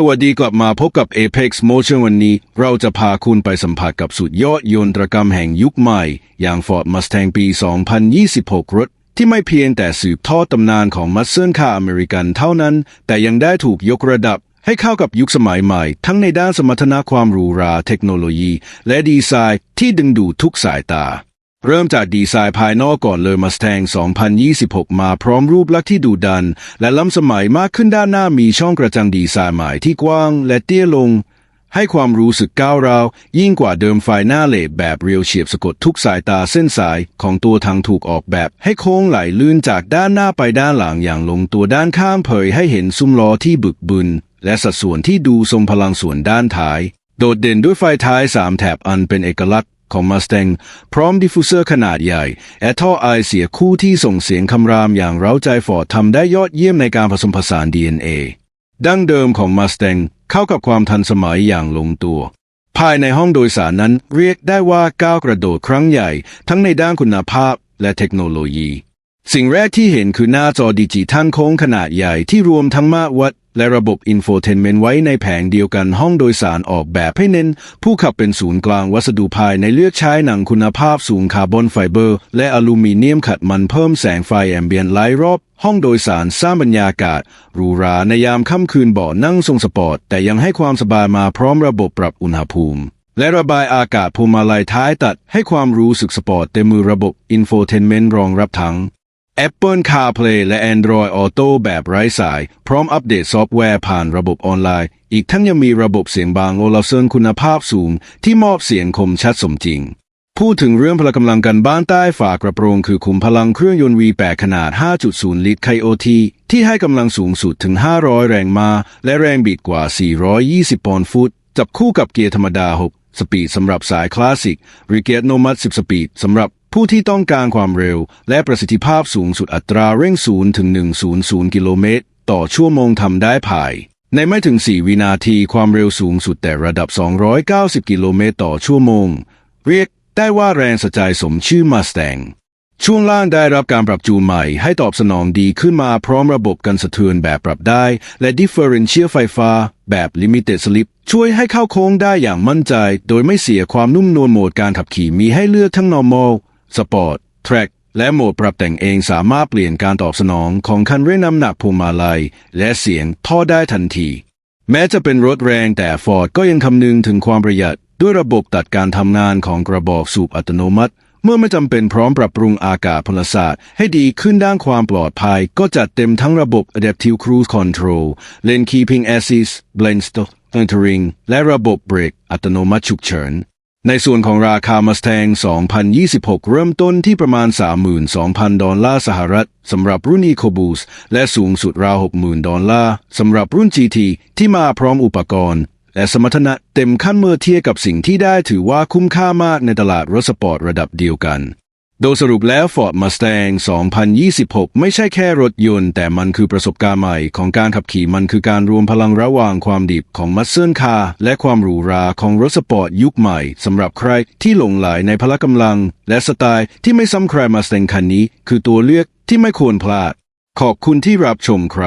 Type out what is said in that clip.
สวัสดีกลับมาพบกับ Apex Motion วันนี้ เราจะพาคุณไปสัมผัสกับสุดยอดยนตรกรรมแห่งยุคใหม่ อย่าง Ford Mustang ปี 2026 รถ ที่ไม่เพียงแต่สืบทอดตำนานของมัสเซิลคาร์อเมริกันเท่านั้น แต่ยังได้ถูกยกระดับให้เข้ากับยุคสมัยใหม่ ทั้งในด้านสมรรถนะความหรูหราเทคโนโลยี และดีไซน์ที่ดึงดูดทุกสายตา เริ่มจากดีไซน์ภายนอกก่อนเลย Mustang 2026 มาพร้อมรูปลักษณ์ที่ดุดัน และล้ำสมัยมากขึ้นด้านหน้ามีช่องกระจังดีไซน์ใหม่ที่กว้างและเตี้ยลง ให้ความรู้สึกก้าวราว ยิ่งกว่าเดิมไฟหน้าเลดแบบเรียวเฉียบสะกดทุกสายตาเส้นสายของตัวทางถูกออกแบบ ให้โค้งไหลลื่นจากด้านหน้าไปด้านหลังอย่างลงตัวด้านข้างเผยให้เห็นซุ้มล้อที่บึกบึน และสัดส่วนที่ดูทรงพลังส่วนด้านท้าย โดดเด่นด้วยไฟท้าย3แถบอันเป็นเอกลักษณ์ ของ Mustang พร้อมดิฟฟิวเซอร์ขนาดใหญ่และท่อไอเสียคู่ที่ส่งเสียงคำรามอย่างเร้าใจฟอร์ดทำได้ยอดเยี่ยมในการผสมผสาน DNA ดั้งเดิมของ Mustang เข้ากับความทันสมัยอย่างลงตัว ภายในห้องโดยสารนั้นเรียกได้ว่าก้าวกระโดดครั้งใหญ่ ทั้งในด้านคุณภาพและเทคโนโลยี สิ่งแรกที่เห็นคือหน้าจอดิจิทัลโค้งขนาดใหญ่ที่รวมทั้งมาตรวัด และระบบอินโฟเทนเมนต์ไว้ในแผงเดียวกันห้องโดยสารออกแบบให้เน้น ผู้ขับเป็นศูนย์กลางวัสดุภายในเลือกใช้หนังคุณภาพสูงคาร์บอนไฟเบอร์ และอลูมิเนียมขัดมันเพิ่มแสงไฟแอมเบียนไลท์รอบห้องโดยสารสร้างบรรยากาศหรูหราในยามค่ำคืนเบาะนั่งทรงสปอร์ต แต่ยังให้ความสบายมาพร้อมระบบปรับอุณหภูมิ และระบายอากาศพวงมาลัยท้ายตัดให้ความรู้สึกสปอร์ตเต็มมือระบบอินโฟเทนเมนต์รองรับทั้ง Apple CarPlay และ Android Auto แบบไร้สาย พร้อมอัปเดตซอฟต์แวร์ผ่านระบบออนไลน์ อีกทั้งยังมีระบบเสียงบางโอลาเซนคุณภาพสูง ที่มอบเสียงคมชัดสมจริง พูดถึงเรื่องพละกำลังกันบ้านใต้ฝากระโปรง คือขุมพลังเครื่องยนต์ V8 ขนาด 5.0 ลิตร KOT ที่ให้กำลังสูงสุดถึง 500 แรงม้าและแรงบิดกว่า 420 ปอนด์ฟุต จับคู่กับเกียร์ธรรมดา 6 สปีดสำหรับสายคลาสสิกหรือเกียร์โนมัส10 สปีดสำหรับ ผู้ที่ต้องการความเร็ว และประสิทธิภาพสูงสุดอัตราเร่ง0ถึง100 กิโลเมตร ต่อชั่วโมงทำได้ภาย ในไม่ถึง 4 วินาทีความเร็วสูงสุดแต่ระดับ 290 กิโลเมตรต่อชั่วโมง เรียกได้ว่าแรงสะใจสมชื่อมาส t ต n ช่วงล่างได้รับการปรับจูนใหม่ให้ตอบสนองดีขึ้นมาพร้อมระบบกันสะเทือนแบบปรับได้ และ Differential ไฟฟ้า แบบ Limited Slip ช่วยให้เข้าโค้งได้อย่างมั่นใจ โดยไม่เสียความนุ่มนวลโหมดการขับขี่มีให้เลือกทั้ง Normal Sport Track และโหมดปรับแต่งเองสามารถเปลี่ยนการตอบสนองของคันเร่งน้ำหนักพวงมาลัย และเสียงท่อได้ทันที แม้จะเป็นรถแรงแต่ฟอร์ดก็ยังคำนึงถึงความประหยัด ด้วยระบบตัดการทำงานของกระบอกสูบอัตโนมัติ เมื่อไม่จำเป็นพร้อมปรับปรุงอากาศพลศาสตร์ ให้ดีขึ้นด้านความปลอดภัย ก็จัดเต็มทั้งระบบ Adaptive Cruise Control Lane Keeping Assist Blind Stop Entering และระบบเบรกอัตโนมัติฉุกเฉิน ในส่วนของราคา Mustang 2026 เริ่มต้นที่ประมาณ 32,000 ดอลลาร์สหรัฐสำหรับรุ่น EcoBoost และสูงสุดราว 60,000 ดอลลาร์สำหรับรุ่น GT ที่มาพร้อมอุปกรณ์ และสมรรถนะเต็มขั้นเมื่อเทียบกับสิ่งที่ได้ถือว่าคุ้มค่ามากในตลาดรถสปอร์ตระดับเดียวกัน โดยสรุปแล้ว Ford Mustang 2026 ไม่ใช่แค่รถยนต์ แต่มันคือประสบการณ์ใหม่ของการขับขี่มันคือการรวมพลังระหว่างความดิบของมัสเซิลคาร์และความหรูหราของรถสปอร์ตยุคใหม่สำหรับใครที่หลงไหลในพละกำลัง และสไตล์ที่ไม่ซ้ำใคร Mustang คันนี้ คือตัวเลือกที่ไม่ควรพลาด ขอบคุณที่รับชมครับ